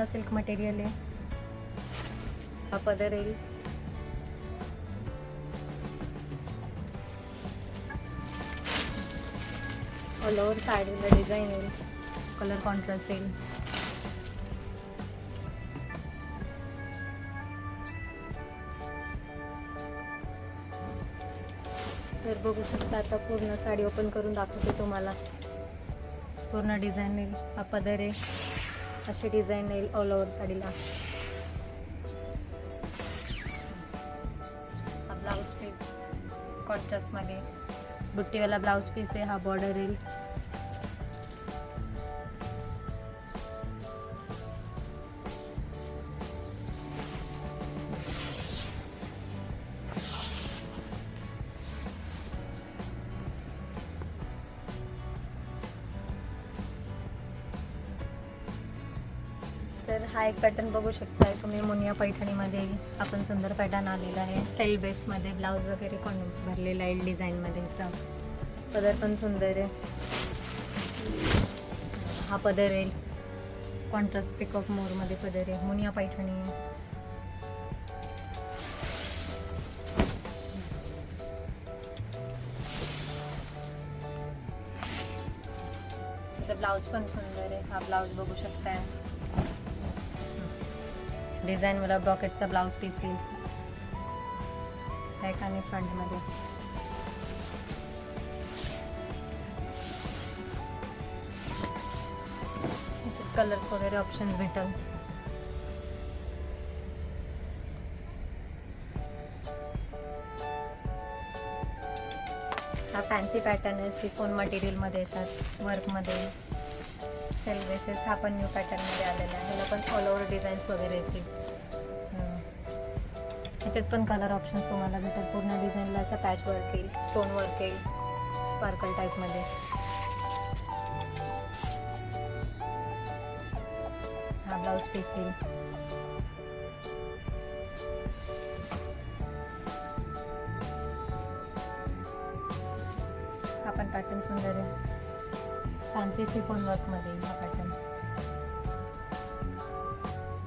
साधा silk material आहे. हा पदर येईल. ऑल ओव्हर साडीला डिझाईन येईल. कलर कॉन्ट्रास्ट येईल. तर बघू शकता आता पूर्ण साडी ओपन करून दाखवते तुम्हाला. पूर्ण डिझाईन येईल. हा पदर आहे. अशी डिझाईन येईल ऑल ओव्हर साडीला. हा ब्लाऊज पीस कॉन्ट्रास्टमध्ये बुट्टीवाला ब्लाऊज पीस आहे हा बॉर्डर येईल तर हा एक पॅटर्न बघू शकताय. तुम्ही मुनिया पैठणीमध्ये आपण सुंदर पॅटर्न आलेला आहे. सेल बेसमध्ये ब्लाऊज वगैरे कोण भरलेला आहे डिझाईनमध्ये ह्याचा पदर पण सुंदर आहे. हा पदर येईल कॉन्ट्रास्ट पिक ऑफ मोरमध्ये पदर आहे. मुनिया पैठणी आहे. त्याचा ब्लाऊज पण सुंदर आहे. हा ब्लाऊज बघू शकताय. डिझाईन ब्रॉकेटचा ब्लाऊज पीस येईल बॅक आणि फ्रंटमध्ये कलर्स वगैरे ऑप्शन भेटल. हा फॅन्सी पॅटर्न आहे सिफोन मटेरियलमध्ये येतात वर्कमध्ये सेल बेसेस हा पण न्यू पॅटर्नमध्ये आलेला आहे. ह्याला पण ऑल ओव्हर डिझाईन्स वगैरे येतील. ह्याच्यात पण कलर ऑप्शन्स तुम्हाला भेटतात पूर्ण डिझाईनला असं पॅच वर्क येईल. स्टोन वर्क येईल. स्पार्कल टाईपमध्ये हा ब्लाऊज पीस येईल. हा पण पॅटर्न सुंदर आहे. फॅन्सी सिफोन वर्कमध्ये हा पॅटर्न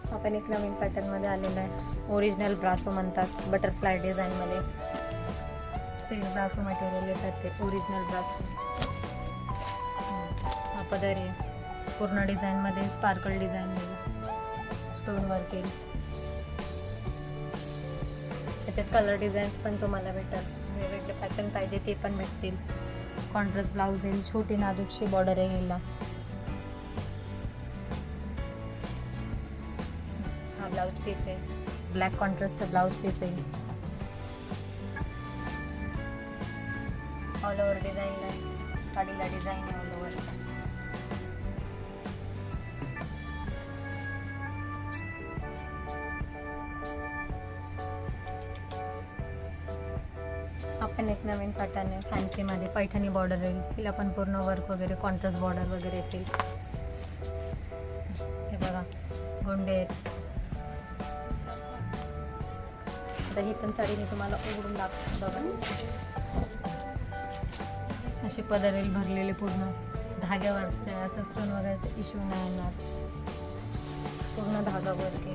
हा पण एक नवीन पॅटर्नमध्ये आलेला आहे. ओरिजिनल ब्रासो म्हणतात बटरफ्लाय डिझाईनमध्ये सेम ब्रासो मटेरियल येतात ते ओरिजिनल ब्रासो हा पदर आहे. पूर्ण डिझाईनमध्ये स्पार्कल डिझाईन येईल स्टोन वर्क येईल त्याच्यात कलर डिझाईन्स पण तुम्हाला भेटतात. वेगवेगळे पॅटर्न पाहिजे ते पण भेटतील. कॉन्ट्रास्ट ब्लाऊज येईल छोटी नाजूकशी बॉर्डर आहे याला हा ब्लाऊज पीस आहे. ब्लॅक कॉन्ट्रास्टचा ब्लाऊज पीस येईल ऑल ओव्हर डिझाईन आहे. साडीला डिझाईन आहे ऑल ओव्हर पण एक नवीन पॅटर्न आहे. फॅन्सीमध्ये पैठणी बॉर्डर येईल तिला पण पूर्ण वर्क वगैरे कॉन्ट्रास्ट बॉर्डर वगैरे येतील. हे बघा. गोंडे आहेत. आता ही पण साडी मी तुम्हाला उघडून दाखवते. बघा. असे पदर येईल भरलेले पूर्ण. धाग्यावरचे असं स्टोन वगैरेचे इश्यू नाही येणार. पूर्ण धागा वर्क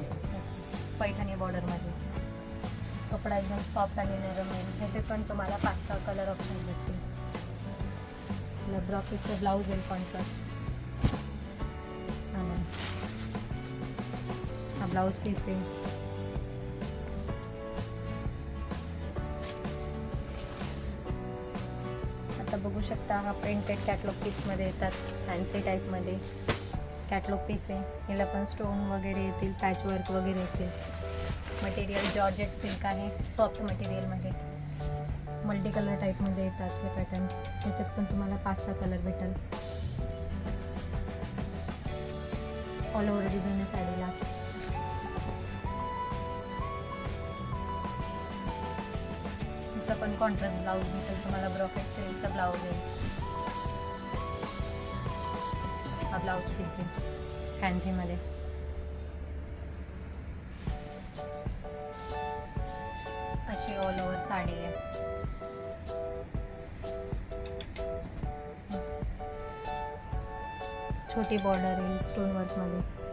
पैठणी बॉर्डरमध्ये कपडा एकदम सॉफ्ट आणि नरम आहे. ह्याचे पण तुम्हाला पाच सहा कलर ऑप्शन भेटतील ब्रॉकेटचं ब्लाऊज आहे कॉन्ट्रास्ट हा. ब्लाऊज पीस आहे. आता बघू शकता हा प्रिंटेड कॅटलॉग पीसमध्ये येतात फॅन्सी टाईपमध्ये कॅटलॉग पीस आहे. याला पण स्टोन वगैरे येतील पॅच वर्क वगैरे येतील. मटेरियल जॉर्जेट सिल्क आहे. सॉफ्ट मटेरियलमध्ये मल्टी कलर टाईपमध्ये येतात हे पॅटर्न्स त्याच्यात पण तुम्हाला पाच सहा कलर भेटेल. ऑल ओव्हर डिझाईन आहे साडीला. तिचा पण कॉन्ट्रास्ट ब्लाऊज भेटेल तुम्हाला. ब्रॉकेट सिल्कचा ब्लाऊज आहे. हा ब्लाऊज पीस आहे. फॅन्सीमध्ये साडी आहे छोटी बॉर्डर येईल स्टोन वर्कमध्ये